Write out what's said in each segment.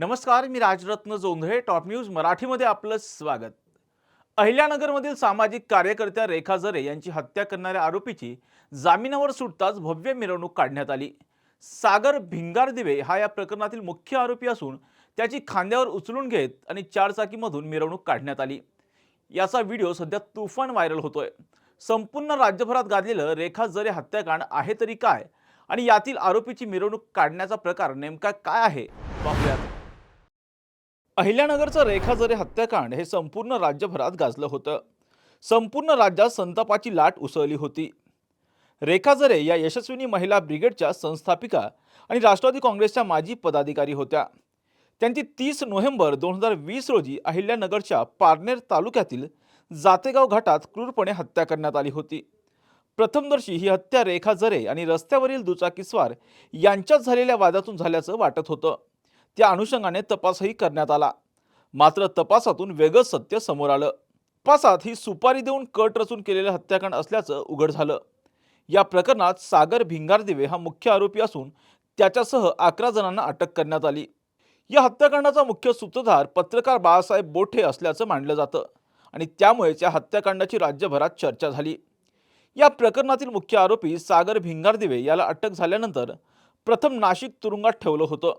नमस्कार मी Rajratna Jondhale top news मराठीमध्ये आपलं स्वागत. अहिल्यानगरमधील सामाजिक कार्यकर्त्या रेखा जरे यांची हत्या करणाऱ्या आरोपीची जामिनावर सुटताच भव्य मिरवणूक काढण्यात आली. सागर भिंगार दिवे हा या प्रकरणातील मुख्य आरोपी असून त्याची खांद्यावर उचलून घेत आणि चारचाकीमधून मिरवणूक काढण्यात आली. याचा व्हिडिओ सध्या तुफान व्हायरल होतोय. संपूर्ण राज्यभरात गाजलेलं रेखा जरे हत्याकांड आहे तरी काय? आणि यातील आरोपीची मिरवणूक काढण्याचा प्रकार नेमका काय आहे? पाहूयात. अहिल्यानगरचं रेखाजरे हत्याकांड हे संपूर्ण राज्यभरात गाजलं होतं. संपूर्ण राज्यात संतापाची लाट उसळली होती. रेखाजरे या यशस्विनी महिला ब्रिगेडच्या संस्थापिका आणि राष्ट्रवादी काँग्रेसच्या माजी पदाधिकारी होत्या. त्यांची तीस नोव्हेंबर दोन हजार वीस रोजी अहिल्यानगरच्या पारनेर तालुक्यातील जातेगाव घाटात क्रूरपणे हत्या करण्यात आली होती. प्रथमदर्शी ही हत्या रेखा जरे आणि रस्त्यावरील दुचाकीस्वार यांच्यात झालेल्या वादातून झाल्याचं वाटत होतं. त्या अनुषंगाने तपासही करण्यात आला. मात्र तपासातून वेगळं सत्य समोर आलं. तपासात ही सुपारी देऊन कट रचून केलेलं हत्याकांड असल्याचं उघड झालं. या प्रकरणात सागर भिंगारदिवे हा मुख्य आरोपी असून त्याच्यासह अकरा जणांना अटक करण्यात आली. या हत्याकांडाचा मुख्य सूत्रधार पत्रकार बाळासाहेब बोठे असल्याचं मानलं जातं आणि त्यामुळेच या हत्याकांडाची राज्यभरात चर्चा झाली. या प्रकरणातील मुख्य आरोपी सागर भिंगारदिवे याला अटक झाल्यानंतर प्रथम नाशिक तुरुंगात ठेवलं होतं.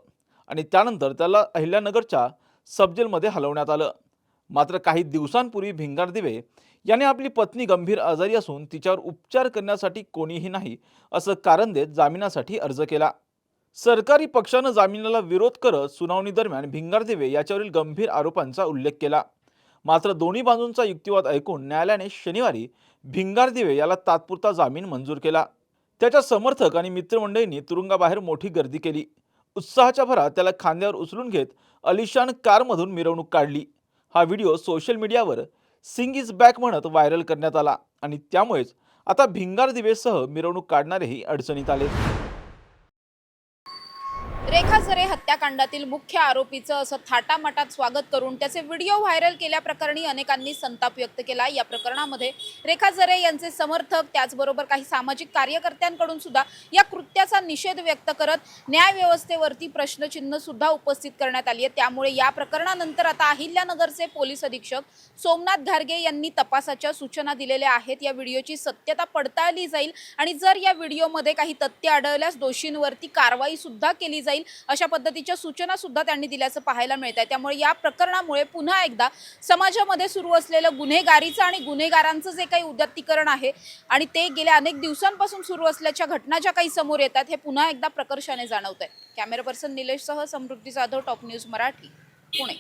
आणि त्यानंतर त्याला अहिल्यानगरच्या सबजेलमध्ये हलवण्यात आलं. मात्र काही दिवसांपूर्वी भिंगार दिवे याने आपली पत्नी गंभीर आजारी असून तिच्यावर उपचार करण्यासाठी कोणीही नाही असं कारण देत जामिनासाठी अर्ज केला. सरकारी पक्षानं जामिनाला विरोध करत सुनावणी दरम्यान भिंगारदिवे याच्यावरील गंभीर आरोपांचा उल्लेख केला. मात्र दोन्ही बाजूंचा युक्तिवाद ऐकून न्यायालयाने शनिवारी भिंगार दिवे याला तात्पुरता जामीन मंजूर केला. त्याच्या समर्थक आणि मित्रमंडळींनी तुरुंगाबाहेर मोठी गर्दी केली. उत्साहाच्या भरात त्याला खांद्यावर उचलून घेत अलिशान कारमधून मिरवणूक काढली. हा व्हिडिओ सोशल मीडियावर सिंग इज बॅक म्हणत व्हायरल करण्यात आला आणि त्यामुळेच आता भिंगार दिवेसह मिरवणूक काढणारेही अडचणीत आले. रेखा सरे हत्याकांडातील मुख्य आरोपीचं असं थाटामाटात स्वागत करून त्याचे व्हिडिओ व्हायरल केल्याप्रकरणी अनेकांनी संताप व्यक्त केला. या प्रकरणामध्ये रेखा सरे यांचे समर्थक त्याचबरोबर काही सामाजिक कार्यकर्त्यांकडून सुद्धा या कृत्याचा निषेध व्यक्त करत न्यायव्यवस्थेवरती प्रश्नचिन्ह सुद्धा उपस्थित करण्यात आली आहे. त्यामुळे या प्रकरणानंतर आता अहिल्यानगरचे पोलीस अधीक्षक सोमनाथ घारगे यांनी तपासाच्या सूचना दिलेल्या आहेत. या व्हिडिओची सत्यता पडताळली जाईल आणि जर या व्हिडिओमध्ये काही तथ्य आढळल्यास दोषींवरती कारवाई सुद्धा केली जाईल. अशा पद्धतीच्या सूचना सुद्धा त्यांनी दिल्याचं पाहायला मिळत आहे. त्यामुळे या प्रकरणामुळे पुन्हा एकदा समाजामध्ये सुरू असलेलं गुन्हेगारीचं आणि गुन्हेगारांचं जे काही उद्यत्तीकरण आहे आणि ते गेल्या अनेक दिवसांपासून सुरू असल्याच्या घटना ज्या काही समोर येतात हे पुन्हा एकदा प्रकर्षाने जाणवत आहे कॅमेरा पर्सन निलेशसह समृद्धी जाधव टॉप न्यूज मराठी पुणे.